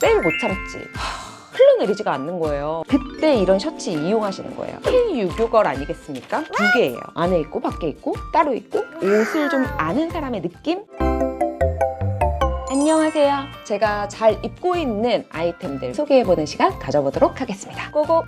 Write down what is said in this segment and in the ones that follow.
세일 못 참지. 흘러내리지가 않는 거예요. 그때 이런 셔츠 이용하시는 거예요. K 유교걸 아니겠습니까? 두 개예요. 안에 있고 밖에 있고 따로 있고 옷을 좀 아는 사람의 느낌? 안녕하세요. 제가 잘 입고 있는 아이템들 소개해보는 시간 가져보도록 하겠습니다. 고고!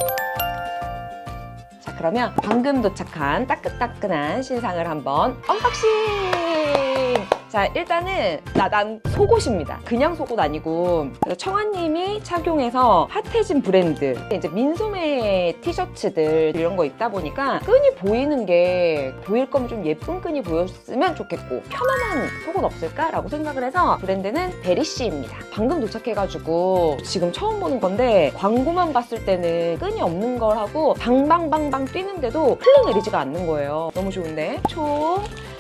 자, 그러면 방금 도착한 따끈따끈한 신상을 한번 언박싱! 자, 일단은 나단 속옷입니다. 그냥 속옷 아니고 청아님이 착용해서 핫해진 브랜드 이제 민소매 티셔츠들 이런 거 입다 보니까 끈이 보이는 게 보일 거면 좀 예쁜 끈이 보였으면 좋겠고 편안한 속옷 없을까라고 생각을 해서 브랜드는 베리씨입니다. 방금 도착해가지고 지금 처음 보는 건데 광고만 봤을 때는 끈이 없는 걸 하고 방방방방 뛰는데도 흘러내리지가 않는 거예요. 너무 좋은데 총세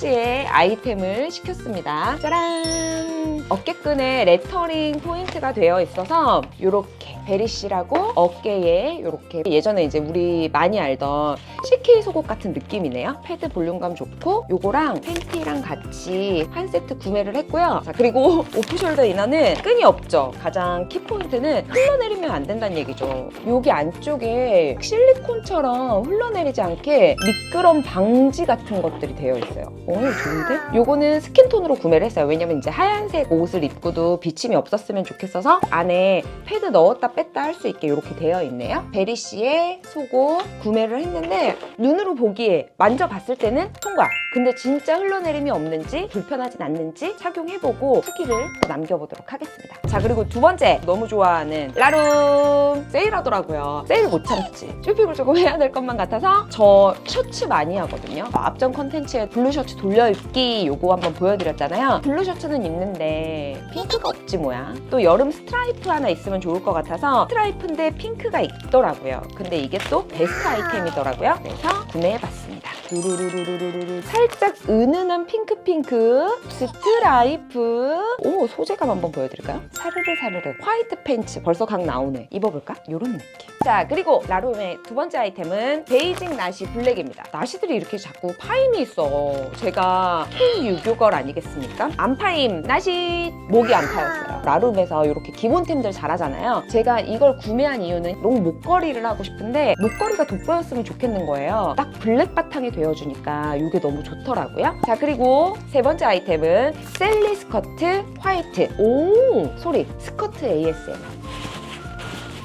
가지의 아이템을 시켰습니다. 짜란! 어깨끈에 레터링 포인트가 되어 있어서 이렇게 베리씨라고 어깨에 이렇게 예전에 이제 우리 많이 알던 CK 속옷 같은 느낌이네요. 패드 볼륨감 좋고 요거랑 팬티랑 같이 한 세트 구매를 했고요. 자 그리고 오프숄더 이너는 끈이 없죠. 가장 키포인트는 흘러내리면 안 된다는 얘기죠. 여기 안쪽에 실리콘처럼 흘러내리지 않게 미끄럼 방지 같은 것들이 되어 있어요. 오 좋은데? 요거는 스킨톤으로 구매를 했어요. 왜냐면 이제 하얀색 옷을 입고도 비침이 없었으면 좋겠어서 안에 패드 넣었다 뺐다 할 수 있게 이렇게 되어 있네요. 베리씨의 속옷 구매를 했는데 눈으로 보기에 만져봤을 때는 통과. 근데 진짜 흘러내림이 없는지 불편하진 않는지 착용해보고 후기를 남겨보도록 하겠습니다. 자 그리고 두 번째 너무 좋아하는 라룸 세일하더라고요. 세일 못 참지. 쇼핑을 조금 해야 될 것만 같아서 저 셔츠 많이 하거든요. 앞전 컨텐츠에 블루 셔츠 돌려입기 요거 한번 보여드렸잖아요. 블루 셔츠는 입는데 핑크가 없지 뭐야. 또 여름 스트라이프 하나 있으면 좋을 것 같아서 스트라이프인데 핑크가 있더라고요. 근데 이게 또 베스트 아이템이더라고요. 그래서 구매해봤습니다. 두루루루루루루 살짝 은은한 핑크핑크 스트라이프. 오 소재감 한번 보여드릴까요? 사르르 사르르. 화이트 팬츠. 벌써 각 나오네. 입어볼까? 요런 느낌. 자 그리고 라룸의 두 번째 아이템은 베이징 나시 블랙입니다. 나시들이 이렇게 자꾸 파임이 있어. 제가 K 유교걸 아니겠습니까? 안 파임. 나시. 목이 안 파였어요. 라룸에서 이렇게 기본템들 잘하잖아요. 제가 이걸 구매한 이유는 롱 목걸이를 하고 싶은데 목걸이가 돋보였으면 좋겠는 거예요. 딱 블랙 바탕이 되어주니까 이게 너무 좋더라고요 자 그리고 세 번째 아이템은 셀리 스커트 화이트 오 소리 스커트 ASMR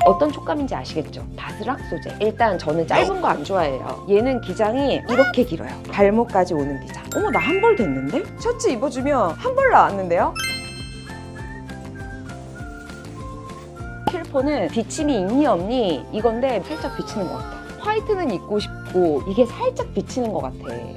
어떤 촉감인지 아시겠죠? 바스락 소재. 일단 저는 짧은 거 안 좋아해요. 얘는 기장이 이렇게 길어요. 발목까지 오는 기장. 어머, 나 한 벌 됐는데? 셔츠 입어주면 한 벌 나왔는데요? 킬포는 비침이 있니 없니 이건데 살짝 비치는 것 같아. 화이트는 입고 싶고 이게 살짝 비치는 것 같아.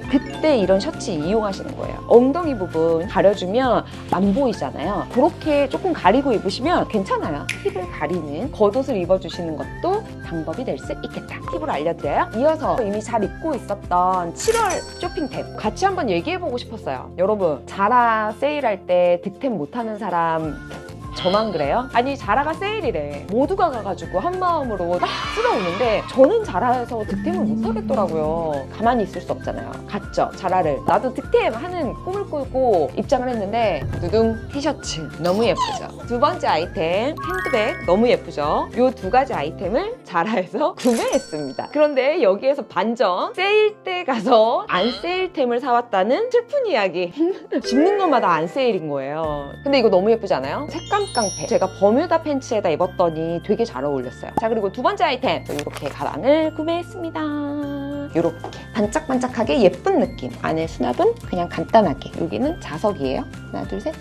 그때 이런 셔츠 이용하시는 거예요. 엉덩이 부분 가려주면 안 보이잖아요. 그렇게 조금 가리고 입으시면 괜찮아요. 힙을 가리는 겉옷을 입어주시는 것도 방법이 될 수 있겠다. 팁을 알려드려요. 이어서 이미 잘 입고 있었던 7월 쇼핑템 같이 한번 얘기해보고 싶었어요. 여러분 자라 세일할 때 득템 못하는 사람 저만 그래요? 아니 자라가 세일이래. 모두가 가가지고 한 마음으로 딱 쓸어오는데 저는 자라에서 득템을 못하겠더라고요. 가만히 있을 수 없잖아요. 갔죠 자라를. 나도 득템 하는 꿈을 꾸고 입장을 했는데 두둥 티셔츠. 너무 예쁘죠? 두 번째 아이템 핸드백. 너무 예쁘죠? 요 두 가지 아이템을 자라에서 구매했습니다. 그런데 여기에서 반전. 세일 때 가서 안 세일템을 사왔다는 슬픈 이야기. 집는 것마다 안 세일인 거예요. 근데 이거 너무 예쁘지 않아요? 색감 깡패. 제가 버뮤다 팬츠에다 입었더니 되게 잘 어울렸어요. 자, 그리고 두 번째 아이템. 이렇게 가방을 구매했습니다. 이렇게 반짝반짝하게 예쁜 느낌. 안에 수납은 그냥 간단하게. 여기는 자석이에요. 하나, 둘, 셋.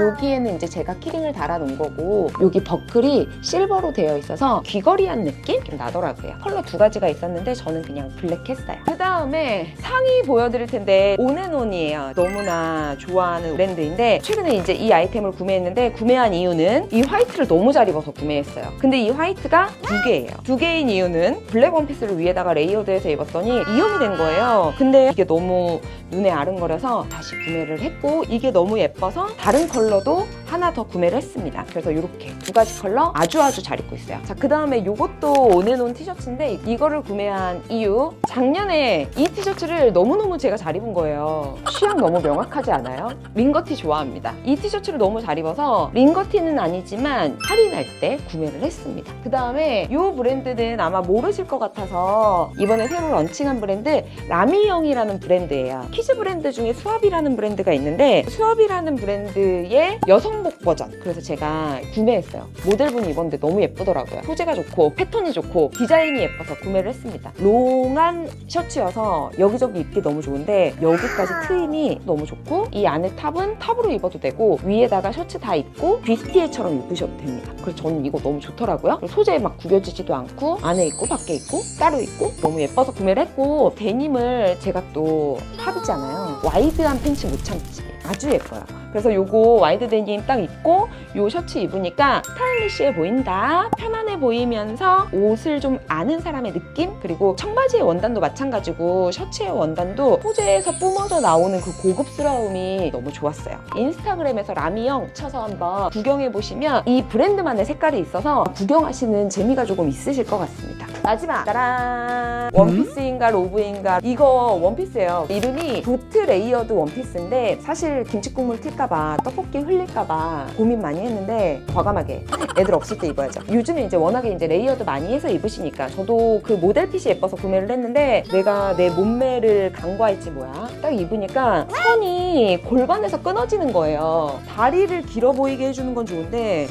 여기에는 이제 제가 키링을 달아놓은 거고 여기 버클이 실버로 되어 있어서 귀걸이한 느낌 좀 나더라고요. 컬러 두 가지가 있었는데 저는 그냥 블랙 했어요. 그 다음에 상의 보여드릴 텐데 온앤온이에요. 너무나 좋아하는 브랜드인데 최근에 이제 이 아이템을 구매했는데 구매한 이유는 이 화이트를 너무 잘 입어서 구매했어요. 근데 이 화이트가 두 개예요. 두 개인 이유는 블랙 원피스를 위에다가 레이어드해서 입었을 봤더니 이용이 된 거예요. 근데 이게 너무 눈에 아른거려서 다시 구매를 했고 이게 너무 예뻐서 다른 컬러도 하나 더 구매를 했습니다. 그래서 이렇게 두 가지 컬러 아주 아주 잘 입고 있어요. 자, 그 다음에 이것도 온앤온 티셔츠인데 이거를 구매한 이유 작년에 이 티셔츠를 너무너무 제가 잘 입은 거예요. 취향 너무 명확하지 않아요? 링거티 좋아합니다. 이 티셔츠를 너무 잘 입어서 링거티는 아니지만 할인할 때 구매를 했습니다. 그 다음에 이 브랜드는 아마 모르실 것 같아서 이번에 새로 런칭한 브랜드 라미영이라는 브랜드예요. 키즈 브랜드 중에 수압이라는 브랜드가 있는데 수압이라는 브랜드의 여성 복 버전. 그래서 제가 구매했어요. 모델분이 입었는데 너무 예쁘더라고요. 소재가 좋고 패턴이 좋고 디자인이 예뻐서 구매를 했습니다. 롱한 셔츠여서 여기저기 입기 너무 좋은데 여기까지 트임이 너무 좋고 이 안에 탑은 탑으로 입어도 되고 위에다가 셔츠 다 입고 비스티에처럼 입으셔도 됩니다. 그래서 저는 이거 너무 좋더라고요. 소재 막 구겨지지도 않고 안에 있고 밖에 있고 따로 있고 너무 예뻐서 구매를 했고 데님을 제가 또 탑이잖아요. 와이드한 팬츠 못 참지. 아주 예뻐요. 그래서 요거 와이드 데님 딱 입고 요 셔츠 입으니까 스타일리시해 보인다. 편안해 보이면서 옷을 좀 아는 사람의 느낌? 그리고 청바지의 원단도 마찬가지고 셔츠의 원단도 소재에서 뿜어져 나오는 그 고급스러움이 너무 좋았어요. 인스타그램에서 라미영 쳐서 한번 구경해 보시면 이 브랜드만의 색깔이 있어서 구경하시는 재미가 조금 있으실 것 같습니다. 마지막 짜란 원피스인가 로브인가 이거 원피스예요. 이름이 도트 레이어드 원피스인데 사실 김치국물 튈까봐 떡볶이 흘릴까봐 고민 많이 했는데 과감하게 애들 없을 때 입어야죠. 요즘에 이제 워낙에 이제 레이어드 많이 해서 입으시니까 저도 그 모델 핏이 예뻐서 구매를 했는데 내가 내 몸매를 간과할지 뭐야. 딱 입으니까 선이 골반에서 끊어지는 거예요. 다리를 길어 보이게 해주는 건 좋은데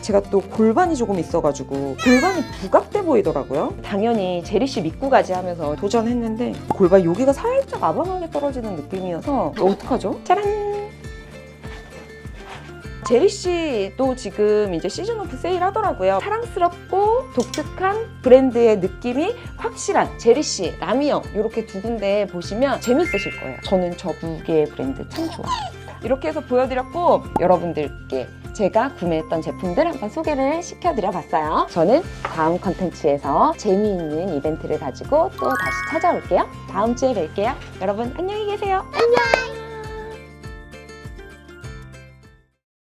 제가 또 골반이 조금 있어가지고 골반이 부각 돼 보이더라고요. 당연히 제리 씨 믿고 가지 하면서 도전했는데 골반 여기가 살짝 아방하게 떨어지는 느낌이어서 어떡하죠? 짜란! 제리 씨도 지금 이제 시즌 오프 세일 하더라고요. 사랑스럽고 독특한 브랜드의 느낌이 확실한 제리 씨, 라미영 이렇게 두 군데 보시면 재밌으실 거예요. 저는 저두 개의 브랜드 참 좋아합니다. 이렇게 해서 보여드렸고 여러분들께 제가 구매했던 제품들 한번 소개를 시켜드려 봤어요. 저는 다음 컨텐츠에서 재미있는 이벤트를 가지고 또 다시 찾아올게요. 다음 주에 뵐게요. 여러분 안녕히 계세요. 안녕!